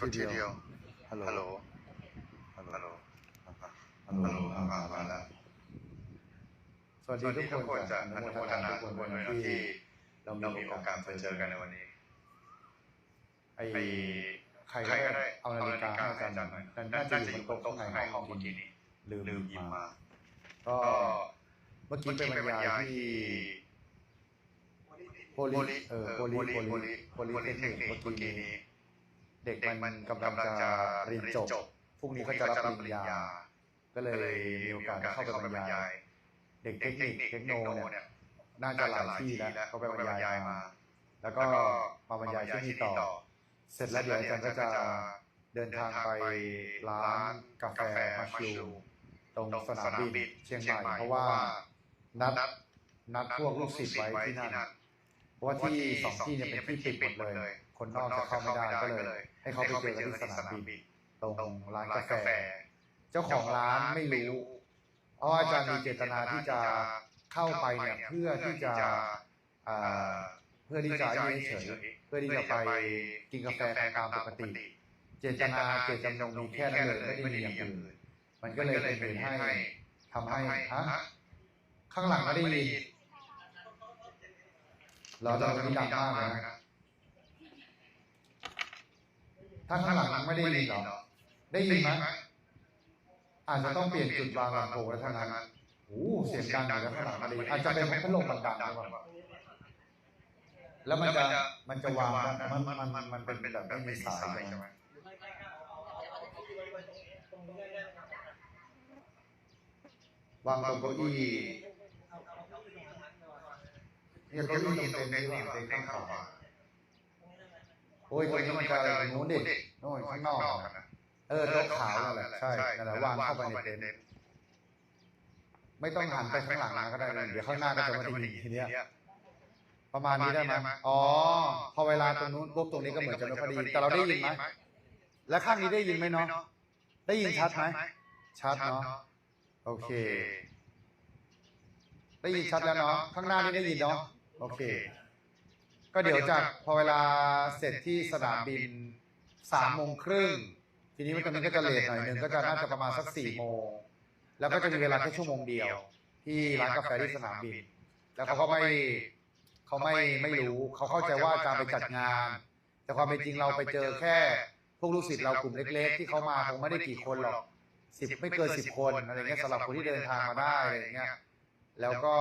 กดทีเดียว ฮัลโหล ฮัลโหล ฮัลโหล ฮัลโหลฮัลโหลฮัลโหลอ่ามามาแล้วสวัสสวัสดีดีทุทุกกคคนนจะจะออนุนุโมโมททนานาทุทุกกคคนนด้ด้ววยยนะนะที่ที่เราเรามีมีโอโอกากาสสไปไปเจเจออกักันนในในวัวันนนี้นี้ใครใครก็ก็ได้ได้เอาเอานานาฬิฬิกากาให้ให้อาอาจาจารรย์ย์หหน่น่ออยยนั่นน่าน่าจะจะออยู่ยู่บบนนโต๊ะโต๊ะข้างข้างในในห้ห้อองงขขอองงทีทีนี้นี้ลืมลืหยิมบหยิบมามา ก็เมื่อเมื่กี้อกี้ไปไปบบรรรรยายายยที่ที่โพลิเอ่อโพลิโพลิโพลิโพเทลิคเทนิคคนิคเมื่อเมื่อกี้กี้นี้นี้ เด็กเด็มักนมันกำลังกำลังจะจะเรีเรียยนนจจบบพรุ่งพนี้รุ่งเขานี้จะเขารับจะปรับริปญริญญาญา ก็เลก็เลยยมีมีโอโอกากาสสได้ได้เข้าเข้าไปไปบบรรรรยายายยเด็กเทเด็คกนิเทคคเทนิคคโนเทคโนเนี่ยเนี่ยน่าน่าจะจะหหลาลายยที่ที่แล้วแล้วเขาเขาไปไปบบรรรรยายยายมามา แล้วแล้วก็ก็มาบรมารยายบรรยายที่ที่นี่นี่ต่อต่อ เสร็จเสแล้ร็วจเดี๋แล้ยววเดี๋อายวจารย์ก็จะอาจารย์ก็จะเดินเดินทางทางไปไปร้าร้านนกากาแฟแฟมามาชิชิววตรงตรงสนามสนามบิบินนเชียงเชียงใหม่ใหม่เพเพราะราะว่าว่านัดนัดนัดนัดพพววกกลูลูกกศิศิษษย์ย์ไว้ไว้ที่ที่นั่นั่นนเพราะว่าที่สองที่เนี่ยเป็นที่ปิดหมดเลย คนนอกจะเข้าไม่ได้ก็เลย ให้เขาไปเจอกันที่สนามบินตรงร้านกาแฟ เจ้าของร้านไม่รู้เพราะว่าอาจารย์มีเจตนาที่จะเข้าไปเนี่ยเพื่อที่จะอ่าเพื่อที่จะยืนเฉยเพื่อที่จะไปกินกาแฟกันตามปกติ เจตนาเจตจำนงมีแค่นั้นเลยไม่ได้มีอย่างอื่นมันก็เลยเป็นเหตุให้ทำให้ฮะข้างหลังไม่ได้ยินเราตอนนี้ดังมากเลยนะ ถ้าข้างหลังไม่ได้ยินเหรอ ได้ยินไหมอาจจะต้องเปลี่ยนจุดวางลำโพงแล้วทั้งนั้นโอ้เสียงดังอยู่แล้วข้างหลังไม่ได้ยินอาจจะเป็นเพราะพัดลมมันดังหรือเปล่าแล้วมันจะมันจะวางมันมันมันมันเป็นแบบไม่มีสายใช่ไหมวางตรงเก้าอี้เนี่ยเก้าอี้ตรงเต็นท์นี่ว่าเต็นท์ข้างขวา โอ้ยตรงนี้มันจะอะไรตรงนู้นดิโน่นข้างนอกอะนะเออโต๊ะขาวนั่นแหละใช่นั่นแหละวางเข้าไปในเต็นท์ไม่ต้องหันไปข้างหลังนะก็ได้เลยเดี๋ยวข้างหน้าก็จะไม่ได้ยินทีเนี้ยประมาณนี้ได้ไหมอ๋อ พอเวลาตรงนู้นปุ๊บตรงนี้ก็เหมือนจะไม่พอดี แต่เราได้ยินไหมและข้างนี้ได้ยินไหมเนาะได้ยินชัดไหมชัดเนาะโอเค ได้ยินชัดแล้วเนาะข้างหน้านี่ได้ยินเนาะโอเค ก็เดี๋ยวจากพอเวลาเสร็จที่สนามบินสามโมงครึ่งทีนี้มันก็มันก็จะเลทหน่อยหนึ่งก็จะน่าจะประมาณสักสี่โมงแล้วก็จะมีเวลาแค่ชั่วโมงเดียว ที่ร้านกาแฟที่สนามบิน แล้วเขาก็ไม่เขาไม่ไม่รู้เขาเข้าใจว่าอาจารย์ไปจัดงาน แต่ความเป็นจริงเราไปเจอแค่พวกลูกศิษย์เรากลุ่มเล็ก ๆ ที่เขามาคงไม่ได้กี่คนหรอกสิบไม่เกินสิบคนอะไรเงี้ยสำหรับคนที่เดินทางมาได้อะไรเงี้ยแล้วก็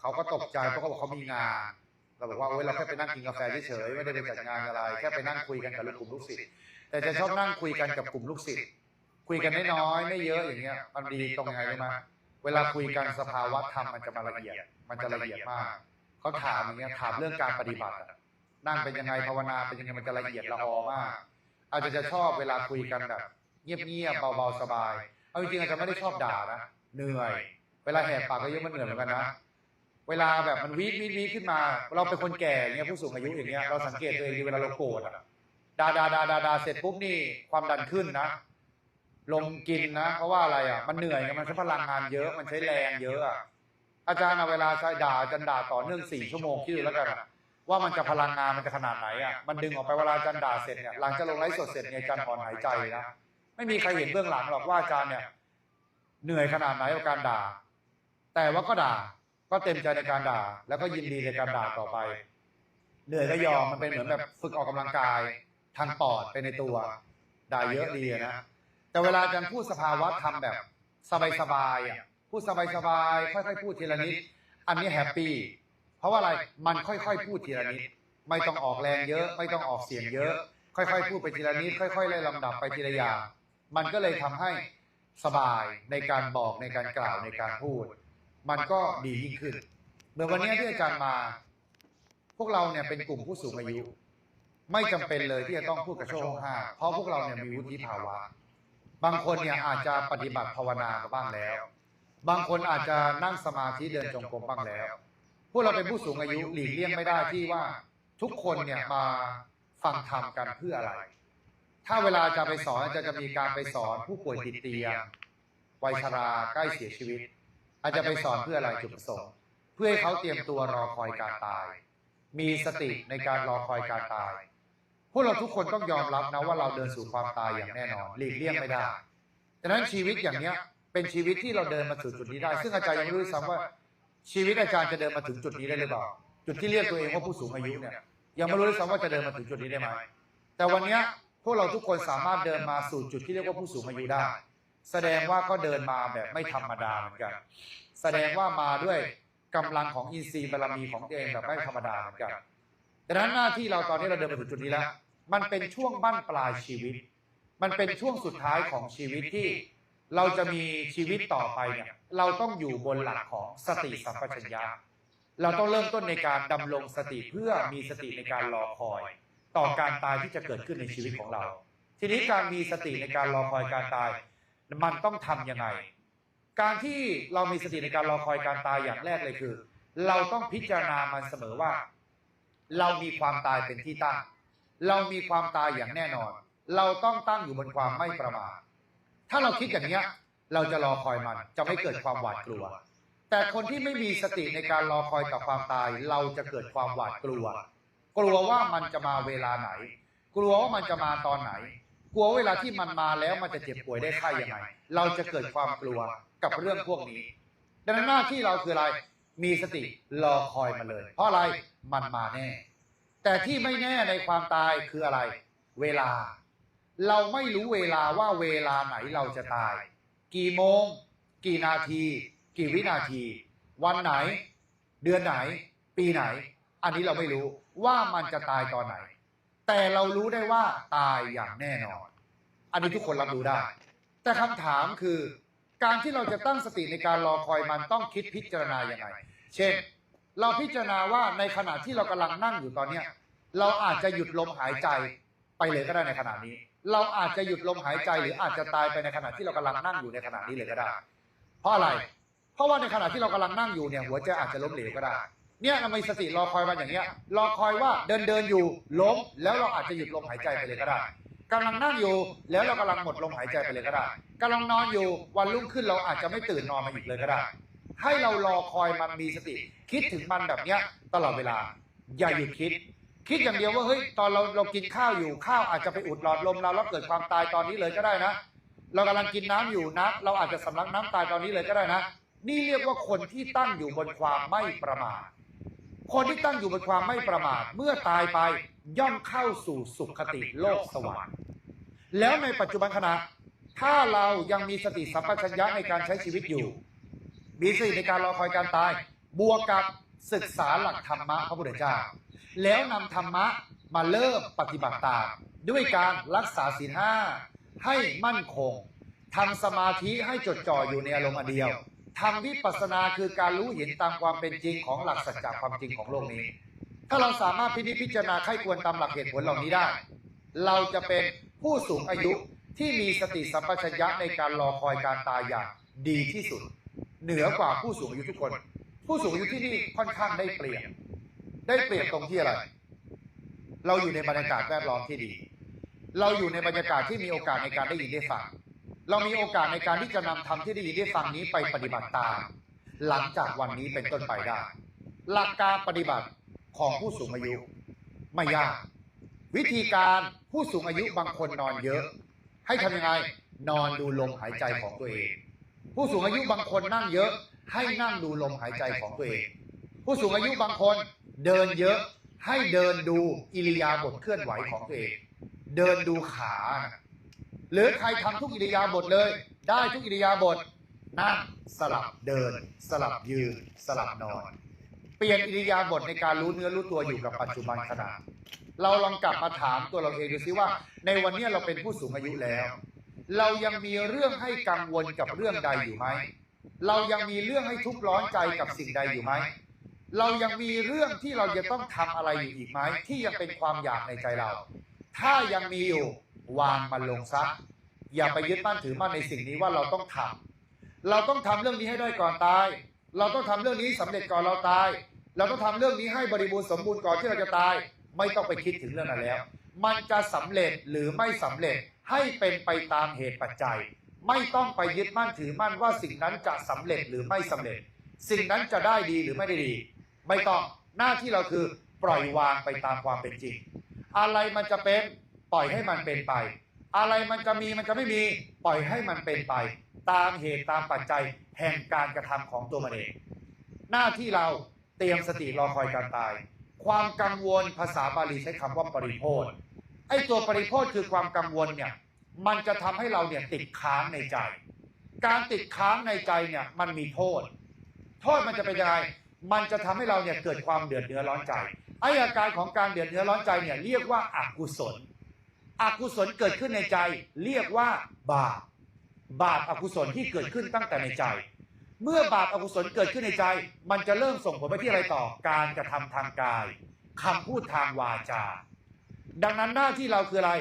เขาก็ตกใจเพราะเขาบอกเขามีงาน เราบอกว่าเว้ยเราแค่ไปนั่งกินกาแฟเฉยๆไม่ได้ไปจัดงานอะไร แค่ไปนั่งคุยกันกับกลุ่มลูกศิษย์แต่จะชอบนั่งคุยกันกับกลุ่มลูกศิษย์คุยกันน้อยๆไม่เยอะอย่างเงี้ย มันดีตรงยังไงรู้ไหมเวลาคุยกันสภาวะธรรมมันจะมาละเอียด มันจะละเอียดมากเขาถามอย่างเงี้ยถามเรื่องการปฏิบัตินั่งเป็นยังไงภาวนาเป็นยังไงมันจะละเอียดละออมาก อาจจะจะชอบเวลาคุยกันแบบเงียบๆเบาๆสบาย เอาจริงๆอาจจะไม่ได้ชอบด่านะเหนื่อย เวลาแหกปากก็เยอะมันเหนื่อยเหมือนกันนะ เวลาแบบมันวีดวีดวีดขึ้นมา เราเป็นคนแก่อย่างเงี้ยผู้สูงอายุอย่างเงี้ยเราสังเกตตัวเองดีเวลาเราโกรธอะด่าด่าด่าด่าด่าเสร็จปุ๊บนี่ความดันขึ้นนะ ลงกินนะ เพราะว่าอะไรอะมันเหนื่อยไงมันใช้พลังงานเยอะมันใช้แรงเยอะอะอาจารย์เอาเวลาใช้ด่าอาจารย์ด่าต่อเนื่องสี่ชั่วโมงคิดดูแล้วกันอะว่ามันจะพลังงานมันจะขนาดไหนอะมันดึงออกไปเวลาอาจารย์ด่าเสร็จเนี่ยหลังจากลงไลฟ์สดเสร็จเนี่ยอาจารย์ถอนหายใจนะไม่มีใครเห็นเบื้องหลังหรอกว่าอาจารย์เนี่ย เหนื่อยขนาดไหนกับการด่า แต่ว่าก็ด่า ก็เต็มใจในการด่า แล้วก็ยินดีในการด่าต่อไป เหนื่อยก็ยอมมันเป็นเหมือนแบบฝึกออกกำลังกาย ทางปอดไปในตัว ด่าเยอะดีอะนะแต่เวลาอาจารย์พูดสภาวะทำแบบสบายๆอะพูดสบายๆค่อยๆพูดทีละนิด อันนี้แฮปปี้เพราะว่าอะไรมันค่อยๆพูดทีละนิด ไม่ต้องออกแรงเยอะ ไม่ต้องออกเสียงเยอะ ค่อยๆพูดไปทีละนิด ค่อยๆไล่ลำดับไปทีละอย่าง มันก็เลยทำให้สบายในการบอกในการกล่าวในการพูด มันก็ดียิ่งขึ้น เหมือนวันนี้ที่อาจารย์มา พวกเราเนี่ยเป็นกลุ่มผู้สูงอายุ ไม่จำเป็นเลยที่จะต้องพูดกับโชคห้องห้าเพราะพวกเราเนี่ยมีวุฒิภาวะ บางคนเนี่ยอาจจะปฏิบัติภาวนามาบ้างแล้ว บางคนอาจจะนั่งสมาธิเดินจงกรมบ้างแล้ว พวกเราเป็นผู้สูงอายุหลีกเลี่ยงไม่ได้ที่ว่าทุกคนเนี่ยมาฟังธรรมกันเพื่ออะไร ถ้าเวลาจะไปสอนจะจะมีการไปสอนผู้ป่วยติดเตียงวัยชราใกล้เสียชีวิต อาจจะไปสอนเพื่ออะไรจุดประสงค์เพื่อให้เขาเตรียมตัวรอคอยการตาย มีสติในการรอคอยการตาย พวกเราทุกคนต้องยอมรับนะว่าเราเดินสู่ความตายอย่างแน่นอนหลีกเลี่ยงไม่ได้ดังนั้นชีวิตอย่างเนี้ยเป็นชีวิตที่เราเดินมาสู่จุดนี้ได้ ซึ่งอาจารย์ยังไม่รู้ด้วยซ้ำว่า ชีวิตอาจารย์จะเดินมาถึงจุดนี้ได้หรือเปล่าจุดที่เรียกตัวเองว่าผู้สูงอายุเนี่ยยังไม่รู้ด้วยซ้ำว่าจะเดินมาถึงจุดนี้ได้ไหมแต่วันนี้พวกเราทุกคนสามารถเดินมาสู่จุดที่เรียกว่าผู้สูงอายุได้ แสดงว่าก็เดินมาแบบไม่ธรรมดาเหมือนกัน แสดงว่ามาด้วยกำลังของอินทรีย์บารมีของตัวเองแบบไม่ธรรมดาเหมือนกันดังนั้นหน้าที่เราตอนนี้เราเดินมาถึงจุดนี้แล้ว มันเป็นช่วงบั้นปลายชีวิต มันเป็นช่วงสุดท้ายของชีวิตที่เราจะมีชีวิตต่อไปเนี่ยเราต้องอยู่บนหลักของสติสัมปชัญญะเราต้องเริ่มต้นในการดำรงสติเพื่อมีสติในการรอคอย ต่อการตายที่จะเกิดขึ้นในชีวิตของเรา ทีนี้การมีสติในการรอคอยการตาย มันต้องทำยังไง การที่เรามีสติในการรอคอยการตายอย่างแรกเลยคือ เราต้องพิจารณามันเสมอว่า เรามีความตายเป็นที่ตั้ง เรามีความตายอย่างแน่นอน เราต้องตั้งอยู่บนความไม่ประมาทถ้าเราคิดอย่างเนี้ย เราจะรอคอยมันจะไม่เกิดความหวาดกลัว แต่คนที่ไม่มีสติในการรอคอยต่อความตาย เราจะเกิดความหวาดกลัว กลัวว่ามันจะมาเวลาไหน กลัวว่ามันจะมาตอนไหน กลัวเวลาที่มันมาแล้วมันจะเจ็บป่วยได้ไข้ยังไง เราจะเกิดความกลัวกับเรื่องพวกนี้ ดังนั้นหน้าที่เราคืออะไร มีสติรอคอยมันเลย เพราะอะไร มันมาแน่ แต่ที่ไม่แน่ในความตายคืออะไร เวลา เราไม่รู้เวลาว่าเวลาไหนเราจะตาย กี่โมง กี่นาที กี่วินาที วันไหน เดือนไหน ปีไหน อันนี้เราไม่รู้ว่ามันจะตายตอนไหน แต่เรารู้ได้ว่าตายอย่างแน่นอน อันนี้ทุกคนรับรู้ได้ แต่คำถามคือ การที่เราจะตั้งสติในการรอคอยมันต้องคิดพิจารณาอย่างไรเช่น เราพิจารณาว่าในขณะที่เรากำลังนั่งอยู่ตอนเนี้ย เราอาจจะหยุดลมหายใจไปเลยก็ได้ในขณะนี้ เราอาจจะหยุดลมหายใจหรืออาจจะตายไปในขณะที่เรากำลังนั่งอยู่ในขณะนี้เลยก็ได้ เพราะอะไร เพราะว่าในขณะที่เรากำลังนั่งอยู่เนี่ยหัวใจอาจจะล้มเหลวก็ได้ เนี่ยเรามีสติรอคอยมันอย่างเงี้ย รอคอยว่าเดินเดินอยู่ล้มแล้วเราอาจจะหยุดลมหายใจไปเลยก็ได้กำลังนั่งอยู่แล้วเรากำลังหมดลมหายใจไปเลยก็ได้กำลังนอนอยู่วันรุ่งขึ้นเราอาจจะไม่ตื่นนอนมาอีกเลยก็ได้ ให้เรารอคอยมันมีสติ คิดถึงมันแบบเนี้ยตลอดเวลา อย่าหยุดคิด คิดอย่างเดียวว่าเฮ้ยตอนเราเรากินข้าวอยู่ข้าวอาจจะไปอุดหลอดลมเราแล้วเกิดความตายตอนนี้เลยก็ได้นะ เรากำลังกินน้ำอยู่น้ำเราอาจจะสำลักน้ำตายตอนนี้เลยก็ได้นะ นี่เรียกว่าคนที่ตั้งอยู่บนความไม่ประมาท คนที่ตั้งอยู่บนความไม่ประมาทเมื่อตายไปย่อมเข้าสู่สุขติโลกสวรรค์ แล้วในปัจจุบันขณะ ถ้าเรายังมีสติสัมปชัญญะในการใช้ชีวิตอยู่ มีสติในการรอคอยการตาย บวกกับศึกษาหลักธรรมะพระพุทธเจ้า แล้วนำธรรมะมาเริ่มปฏิบัติตามด้วยการรักษาศีลห้าให้มั่นคงทำสมาธิให้จดจ่ออยู่ในอารมณ์อันเดียว ทำวิปัสสนาคือการรู้เห็นตามความเป็นจริงของหลักสัจจะความจริงของโลกนี้ ถ้าเราสามารถพินิจพิจารณาไข้ควรตามหลักเหตุผลเหล่านี้ได้ เราจะเป็นผู้สูงอายุที่มีสติสัมปชัญญะในการรอคอยการตายอย่างดีที่สุด เหนือกว่าผู้สูงอายุทุกคน ผู้สูงอายุที่นี่ค่อนข้างได้เปรียบได้เปรียบตรงที่อะไร เราอยู่ในบรรยากาศแวดล้อมที่ดี เราอยู่ในบรรยากาศที่มีโอกาสในการได้ยินได้ฟัง เรามีโอกาสในการที่จะนำธรรมที่ได้ยินได้ฟังนี้ไปปฏิบัติตาม หลังจากวันนี้เป็นต้นไปได้ หลักการปฏิบัติของผู้สูงอายุ ไม่ยาก วิธีการผู้สูงอายุบางคนนอนเยอะ ให้ทำยังไงนอนดูลมหายใจของตัวเอง ผู้สูงอายุบางคนนั่งเยอะ ให้นั่งดูลมหายใจของตัวเอง ผู้สูงอายุบางคนเดินเยอะให้เดินดูอิริยาบถเคลื่อนไหวของตัวเอง เดินดูขานะ หรือใครทำทุกอิริยาบถเลย ได้ทุกอิริยาบถนั่งสลับเดิน สลับยืน สลับนอน เปลี่ยนอิริยาบถในการรู้เนื้อรู้ตัวอยู่กับปัจจุบันขณะเราลองกลับมาถามตัวเราเองดูซิว่า ในวันนี้เราเป็นผู้สูงอายุแล้ว เรายังมีเรื่องให้กังวลกับเรื่องใดอยู่ไหมเรายังมีเรื่องให้ทุกข์ร้อนใจกับสิ่งใดอยู่ไหมเรายังมีเรื่องที่เราจะต้องทำอะไรอยู่อีกไหมที่ยังเป็นความอยากในใจเรา ถ้ายังมีอยู่ วางมันลงซะอย่าไปยึดมั่นถือมั่นในสิ่งนี้ว่าเราต้องทำเราต้องทำเรื่องนี้ให้ได้ก่อนตาย เราต้องทำเรื่องนี้สำเร็จก่อนเราตาย เราต้องทำเรื่องนี้ให้บริบูรณ์สมบูรณ์ก่อนที่เราจะตาย ไม่ต้องไปคิดถึงเรื่องนั้นแล้ว มันจะสำเร็จหรือไม่สำเร็จให้เป็นไปตามเหตุปัจจัย ไม่ต้องไปยึดมั่นถือมั่นว่าสิ่งนั้นจะสำเร็จหรือไม่สำเร็จ สิ่งนั้นจะได้ดีหรือไม่ได้ดี ไม่ต้องหน้าที่เราคือปล่อยวางไปตามความเป็นจริง อะไรมันจะเป็น ปล่อยให้มันเป็นไป อะไรมันจะมีมันจะไม่มี ปล่อยให้มันเป็นไป ตามเหตุตามปัจจัยแห่งการกระทำของตัวมันเอง หน้าที่เราเตรียมสติรอคอยการตาย ความกังวลภาษาบาลีใช้คำว่าปริโภทไอ้ตัวปริโภทคือความกังวลเนี่ยมันจะทำให้เราเนี่ยติดค้างในใจ การติดค้างในใจเนี่ยมันมีโทษ โทษมันจะเป็นยังไงมันจะทำให้เราเนี่ยเกิดความเดือดเนื้อร้อนใจไอ้อาการของการเดือดเนื้อร้อนใจเนี่ยเรียกว่าอากุศล อกุศลเกิดขึ้นในใจ เรียกว่าบาปบาปอกุศลที่เกิดขึ้นตั้งแต่ในใจ เมื่อบาปอกุศลเกิดขึ้นในใจ มันจะเริ่มส่งผลไปที่อะไรต่อการกระทำทางกายคำพูดทางวาจา ดังนั้นหน้าที่เราคืออะไร